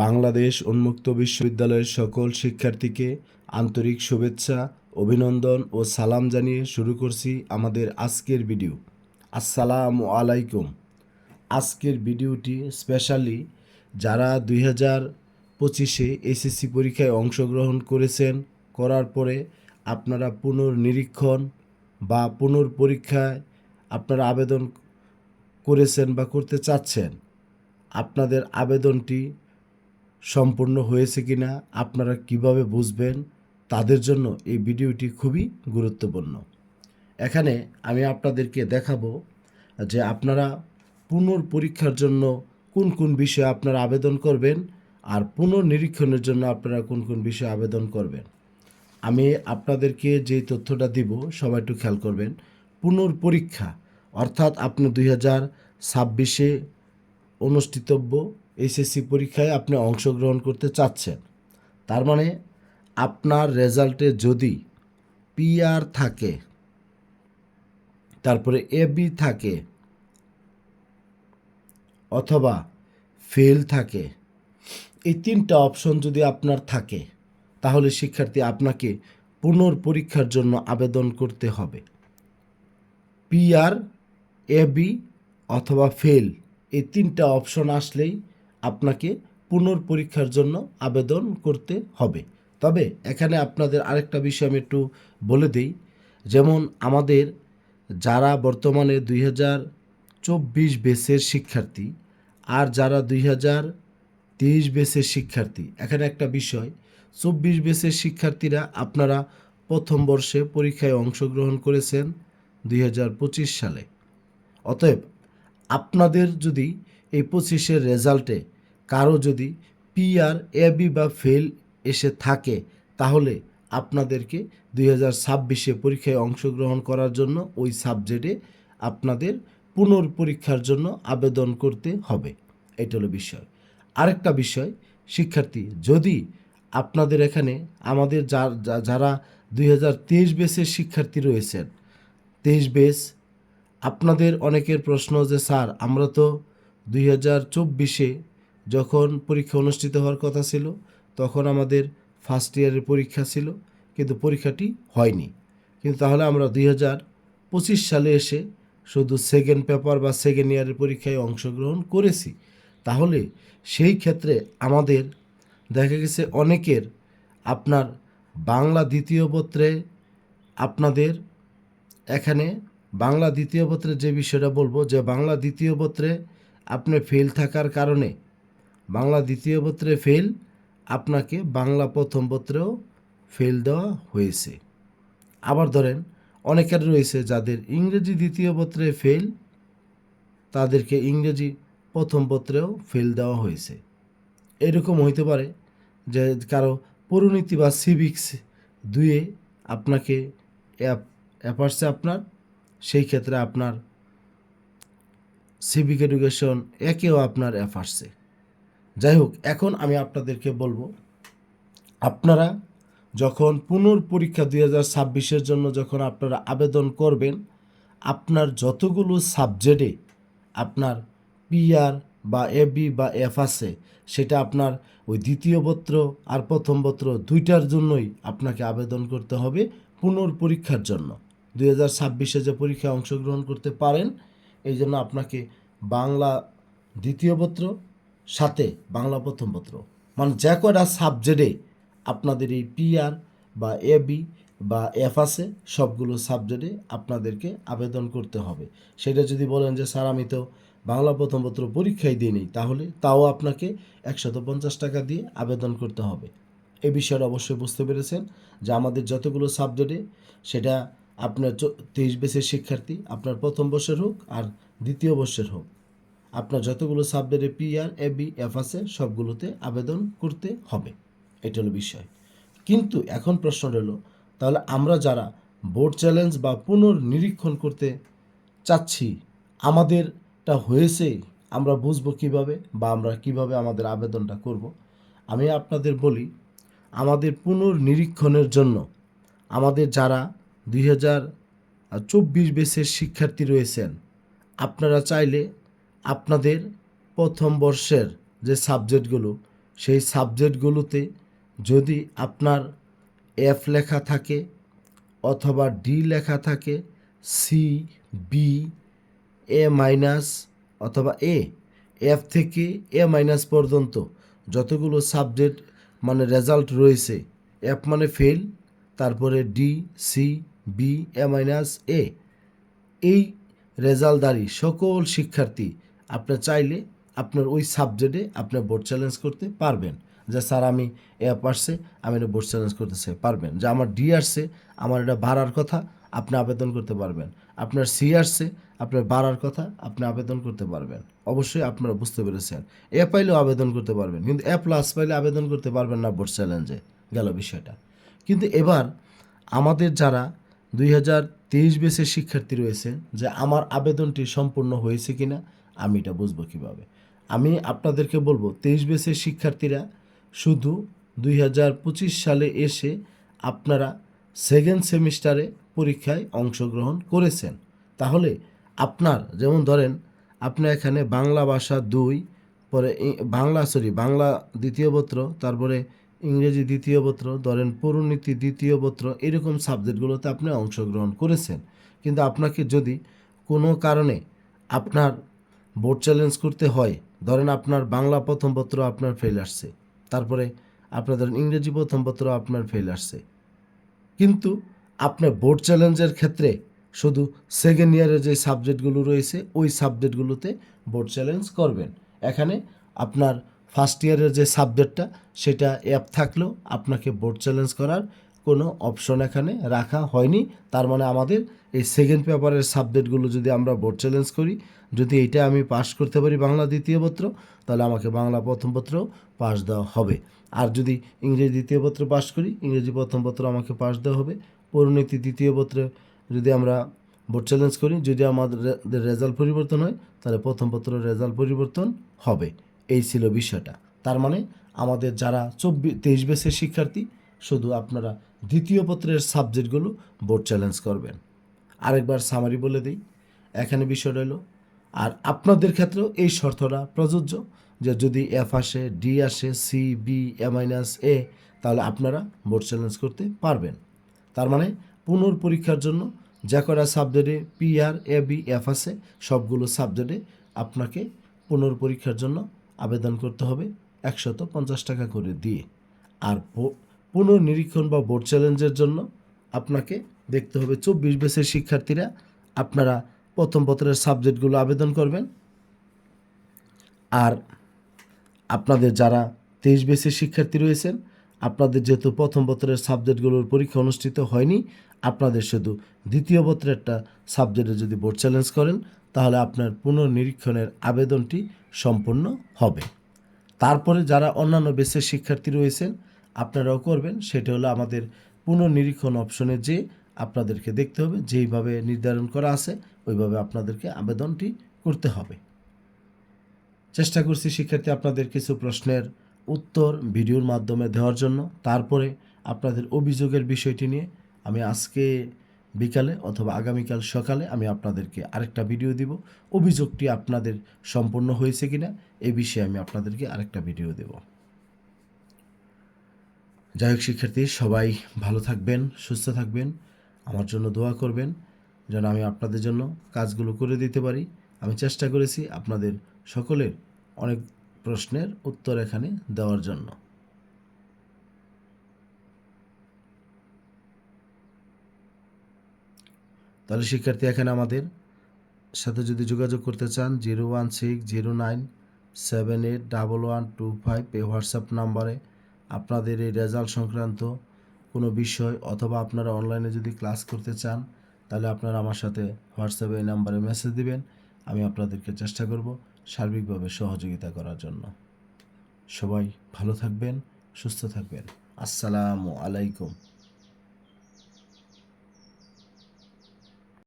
বাংলাদেশ উন্মুক্ত বিশ্ববিদ্যালয়ের সকল শিক্ষার্থীকে আন্তরিক শুভেচ্ছা, অভিনন্দন ও সালাম জানিয়ে শুরু করছি আমাদের আজকের ভিডিও। আসসালামু আলাইকুম। আজকের ভিডিওটি স্পেশালি যারা দুই হাজার পঁচিশে এসএসসি পরীক্ষায় অংশগ্রহণ করেছেন, করার পরে আপনারা পুনর্নিরীক্ষণ বা পুনর্পরীক্ষায় আপনারা আবেদন করেছেন বা করতে চাচ্ছেন, আপনাদের আবেদনটি সম্পূর্ণ হয়েছে কিনা, আপনারা কীভাবে বুঝবেন, তাদের জন্য এই ভিডিওটি খুবই গুরুত্বপূর্ণ। এখানে আমি আপনাদেরকে দেখাবো যে আপনারা পুনর্পরীক্ষার জন্য কোন কোন বিষয়ে আপনারা আবেদন করবেন আর পুনর্নিরীক্ষণের জন্য আপনারা কোন কোন বিষয়ে আবেদন করবেন। আমি আপনাদেরকে যে তথ্যটা দিব, সবাই একটু খেয়াল করবেন। পুনর্পরীক্ষা, অর্থাৎ আপনি দুই হাজার ছাব্বিশে অনুষ্ঠিতব্য এসএসসি পরীক্ষায় আপনি অংশগ্রহণ করতে চাচ্ছেন। তার মানে আপনার রেজাল্টে যদি পিআর থাকে, তারপরে এবি থাকে, অথবা ফেল থাকে, এই তিনটা অপশন যদি আপনার থাকে, তাহলে শিক্ষার্থী আপনাকে পুনর্পরীক্ষার জন্য আবেদন করতে হবে। পিআর এবি অথবা ফেল, এই তিনটা অপশন আসলেই আপনাকে পুনর্পরীক্ষার জন্য আবেদন করতে হবে। তবে এখানে আপনাদের আরেকটা বিষয় আমি একটু বলে দিই। যেমন আমাদের যারা বর্তমানে দুই হাজার চব্বিশ বেসের শিক্ষার্থী আর যারা দুই হাজার তেইশ বেসের শিক্ষার্থী, এখানে একটা বিষয়। চব্বিশ বেসের শিক্ষার্থীরা আপনারা প্রথম বর্ষে পরীক্ষায় অংশগ্রহণ করেছেন দুই হাজার পঁচিশ সালে। অতএব আপনাদের যদি এই পঁচিশের রেজাল্টে কারও যদি পিআর এবি বা ফেল এসে থাকে, তাহলে আপনাদেরকে দুই হাজার ছাব্বিশে পরীক্ষায় অংশগ্রহণ করার জন্য ওই সাবজেক্টে আপনাদের পুনর্পরীক্ষার জন্য আবেদন করতে হবে। এটা হলো বিষয়। আরেকটা বিষয়, শিক্ষার্থী, যদি আপনাদের এখানে আমাদের যারা দুই হাজার তেইশ বেসের শিক্ষার্থী রয়েছেন, তেইশ বেস, আপনাদের অনেকের প্রশ্ন যে, স্যার, আমরা তো দুই হাজার চব্বিশে যখন পরীক্ষা অনুষ্ঠিত হওয়ার কথা ছিল, তখন আমাদের ফার্স্ট ইয়ারের পরীক্ষা ছিল, কিন্তু পরীক্ষাটি হয়নি। কিন্তু তাহলে আমরা দুই হাজার পঁচিশ সালে এসে শুধু সেকেন্ড পেপার বা সেকেন্ড ইয়ারের পরীক্ষায় অংশগ্রহণ করেছি। তাহলে সেই ক্ষেত্রে আমাদের দেখা গেছে অনেকের আপনার বাংলা দ্বিতীয় পত্রে আপনাদের এখানে বাংলা দ্বিতীয় পত্রে যে বিষয়টা বলব, যে বাংলা দ্বিতীয় পত্রে আপনি ফেল থাকার কারণে বাংলা দ্বিতীয় পত্রে ফেল আপনাকে বাংলা প্রথম পত্রেও ফেল দেওয়া হয়েছে। আবার ধরেন, অনেকের রয়েছে যাদের ইংরেজি দ্বিতীয় পত্রে ফেল তাদেরকে ইংরেজি প্রথম পত্রেও ফেল দেওয়া হয়েছে। এরকম হইতে পারে যে কারও পরিণীতি বা সিভিক্স দুয়ে আপনাকে অ্যাপ অ্যাপারসে আপনার, সেই ক্ষেত্রে আপনার সিভিক এডুকেশন একেও আপনার অ্যাপ যাই হোক এখন আমি আপনাদেরকে বলব, আপনারা যখন পুনর্পরীক্ষা দুই হাজার ছাব্বিশের জন্য যখন আপনারা আবেদন করবেন, আপনার যতগুলো সাবজেক্টে আপনার পিআর বা এবি বা এফ আছে, সেটা আপনার ওই দ্বিতীয় পত্র আর প্রথম পত্র দুইটার জন্যই আপনাকে আবেদন করতে হবে পুনর্পরীক্ষার জন্য। দুই হাজার ছাব্বিশে যে পরীক্ষায় অংশগ্রহণ করতে পারেন, এই জন্য আপনাকে বাংলা দ্বিতীয় পত্র সাথে বাংলা প্রথম পত্র। মানে যে কয়টা সাবজেক্টে আপনাদের এই পিআর বা এ বি বা এফ আছে, সবগুলো সাবজেক্টে আপনাদেরকে আবেদন করতে হবে। সেটা যদি বলেন যে, স্যার, আমি তো বাংলা প্রথম পত্র পরীক্ষায় দিইনি, তাহলে তাও আপনাকে একশত পঞ্চাশ টাকা দিয়ে আবেদন করতে হবে। এ বিষয়টা অবশ্যই বুঝতে পেরেছেন যে, আমাদের যতগুলো সাবজেক্টে সেটা আপনার তেইশ বেসের শিক্ষার্থী, আপনার প্রথম বর্ষের হোক আর দ্বিতীয় বর্ষের হোক আপনার যতগুলো সাবজেক্টে পিআর এবি এফ আছে, সবগুলোতে আবেদন করতে হবে। এটা হলো বিষয়। কিন্তু এখন প্রশ্ন রইল তাহলে আমরা যারা বোর্ড চ্যালেঞ্জ বা পুনর্নিরীক্ষণ করতে চাচ্ছি, আমাদেরটা হয়েছে, আমরা বুঝব কীভাবে বা আমরা কীভাবে আমাদের আবেদনটা করব? আমি আপনাদের বলি, আমাদের পুনর্নিরীক্ষণের জন্য আমাদের যারা দুই হাজার চব্বিশ বেসের শিক্ষার্থী রয়েছেন, আপনারা চাইলে আপনাদের প্রথম বর্ষের যে সাবজেক্টগুলো, সেই সাবজেক্টগুলোতে যদি আপনার এফ লেখা থাকে অথবা ডি লেখা থাকে সি বি এ মাইনাস অথবা এ এফ থেকে এ মাইনাস পর্যন্ত যতগুলো সাবজেক্ট মানে রেজাল্ট রয়েছে এফ মানে ফেল তারপরে D C B A minus A এই রেজাল্টদারি সকল শিক্ষার্থী আপনি চাইলে আপনার ওই সাবজেক্টে আপনি বোর্ড চ্যালেঞ্জ করতে পারবেন। যে, স্যার, আমি এফ আসছে আমি এটা বোর্ড চ্যালেঞ্জ করতে চাই পারবেন। যে, আমার ডি আসছে, আমার এটা বাড়ার কথা আপনি আবেদন করতে পারবেন। আপনার সি আসছে, আপনার বাড়ার কথা আপনি আবেদন করতে পারবেন। অবশ্যই আপনারা বুঝতে পেরেছেন। এ পাইলেও আবেদন করতে পারবেন। কিন্তু এ প্লাস পাইলে আবেদন করতে পারবেন না বোর্ড চ্যালেঞ্জে গেল বিষয়টা। কিন্তু এবার আমাদের যারা দুই হাজার তেইশ বেসের শিক্ষার্থী রয়েছে, যে, আমার আবেদনটি সম্পূর্ণ হয়েছে কিনা আমি এটা বুঝব কীভাবে? আমি আপনাদেরকে বলব, তেইশ বেসের শিক্ষার্থীরা শুধু দুই হাজার পঁচিশ সালে এসে আপনারা সেকেন্ড সেমিস্টারে পরীক্ষায় অংশগ্রহণ করেছেন। তাহলে আপনার, যেমন ধরেন, আপনি এখানে বাংলা ভাষা দুই, পরে বাংলা সরি বাংলা দ্বিতীয় পত্র, তারপরে ইংরেজি দ্বিতীয় পত্র, ধরেন পৌরনীতি দ্বিতীয় পত্র, এরকম সাবজেক্টগুলোতে আপনি অংশগ্রহণ করেছেন। কিন্তু আপনাকে যদি কোনো কারণে আপনার বোর্ড চ্যালেঞ্জ করতে হয়। ধরেন আপনার বাংলা প্রথম পত্র আপনার ফেল আসছে। তারপরে আপনার ধরেন ইংরেজি প্রথম পত্র আপনার ফেল আসছে। কিন্তু আপনার বোর্ড চ্যালেঞ্জের ক্ষেত্রে শুধু সেকেন্ড ইয়ারের যে সাবজেক্টগুলো রয়েছে, ওই সাবজেক্টগুলোতে বোর্ড চ্যালেঞ্জ করবেন। এখানে আপনার ফার্স্ট ইয়ারের যে সাবজেক্টটা সেটা অ্যাপ থাকলেও আপনাকে বোর্ড চ্যালেঞ্জ করার কোনো অপশন এখানে রাখা হয়নি। তার মানে আমাদের এই সেকেন্ড পেপারের সাবজেক্টগুলো যদি আমরা বোর্ড চ্যালেঞ্জ করি, যদি এটা আমি পাস করতে পারি বাংলা দ্বিতীয় পত্র, তাহলে আমাকে বাংলা প্রথম পত্র পাস দেওয়া হবে। আর যদি ইংরেজি দ্বিতীয় পত্র পাস করি, ইংরেজি প্রথম পত্র আমাকে পাস দেওয়া হবে। পরিণতি দ্বিতীয় পত্রে যদি আমরা বোর্ড চ্যালেঞ্জ করি, যদি আমাদের রেজাল্ট পরিবর্তন হয়, তাহলে প্রথম পত্র রেজাল্ট পরিবর্তন হবে। এই ছিল বিষয়টা। তার মানে আমাদের যারা চব্বিশ, তেইশ বেসের শিক্ষার্থী শুধু আপনারা দ্বিতীয় পত্রের সাবজেক্টগুলো বোর্ড চ্যালেঞ্জ করবেন। আরেকবার সামারি বলে দিই, এখানে বিষয় হলো আর আপনাদের ক্ষেত্রেও এই শর্তটা প্রযোজ্য যে যদি এফ আসে ডি আসে C B A minus A তাহলে আপনারা বোর্ড চ্যালেঞ্জ করতে পারবেন। তার মানে পুনর্পরীক্ষার জন্য যে কটা সাবজেক্টে পি আর এ বি এফ আছে, সবগুলো সাবজেক্টে আপনাকে পুনর্পরীক্ষার জন্য আবেদন করতে হবে একশত পঞ্চাশ টাকা করে দিয়ে। আর পুনর্নিরীক্ষণ বা বোর্ড চ্যালেঞ্জের জন্য আপনাকে দেখতে হবে চব্বিশ বেসের শিক্ষার্থীরা আপনারা প্রথম পত্রের সাবজেক্টগুলো আবেদন করবেন। আর আপনাদের যারা তেইশ বেসের শিক্ষার্থী রয়েছেন, আপনাদের যেহেতু প্রথম পত্রের সাবজেক্টগুলোর পরীক্ষা অনুষ্ঠিত হয়নি, আপনাদের শুধু দ্বিতীয় পত্রেরটা সাবজেক্টে যদি বোর্ড চ্যালেঞ্জ করেন, তাহলে আপনার পুনর্নিরীক্ষণের আবেদনটি সম্পূর্ণ হবে। তারপরে যারা অন্যান্য বেসের শিক্ষার্থী রয়েছেন আপনারাও করবেন। সেটা হলো আমাদের পুনর্নিরীক্ষণ অপশনে যে আপনাদেরকে দেখতে হবে, যেইভাবে নির্ধারণ করা আছে, ওইভাবে আপনাদেরকে আবেদনটি করতে হবে। চেষ্টা করছি শিক্ষার্থী আপনাদের কিছু প্রশ্নের উত্তর ভিডিওর মাধ্যমে দেওয়ার জন্য। তারপরে আপনাদের অভিযোগের বিষয়টি নিয়ে আমি আজকে বিকালে অথবা আগামীকাল সকালে আমি আপনাদেরকে আরেকটা ভিডিও দিব। অভিযোগটি আপনাদের সম্পূর্ণ হয়েছে কিনা, এ বিষয়ে আমি আপনাদেরকে আরেকটা ভিডিও দেব। যাই হোক, শিক্ষার্থী, সবাই ভালো থাকবেন, সুস্থ থাকবেন। আমার জন্য দোয়া করবেন, যেন আমি আপনাদের জন্য কাজগুলো করে দিতে পারি। আমি চেষ্টা করেছি আপনাদের সকলের অনেক প্রশ্নের উত্তর এখানে দেওয়ার জন্য। তাহলে শিক্ষার্থী, এখানে আমাদের সাথে যদি যোগাযোগ করতে চান, zero one six zero nine seven eight double one two five এই হোয়াটসঅ্যাপ নাম্বারে আপনাদের এই রেজাল্ট সংক্রান্ত কোনো বিষয় অথবা আপনারা অনলাইনে যদি ক্লাস করতে চান, তাহলে আপনারা আমার সাথে হোয়াটসঅ্যাপে এই নাম্বারে মেসেজ দিবেন। আমি আপনাদেরকে চেষ্টা করব সার্বিকভাবে সহযোগিতা করার জন্য। সবাই ভালো থাকবেন, সুস্থ থাকবেন। আসসালামু আলাইকুম।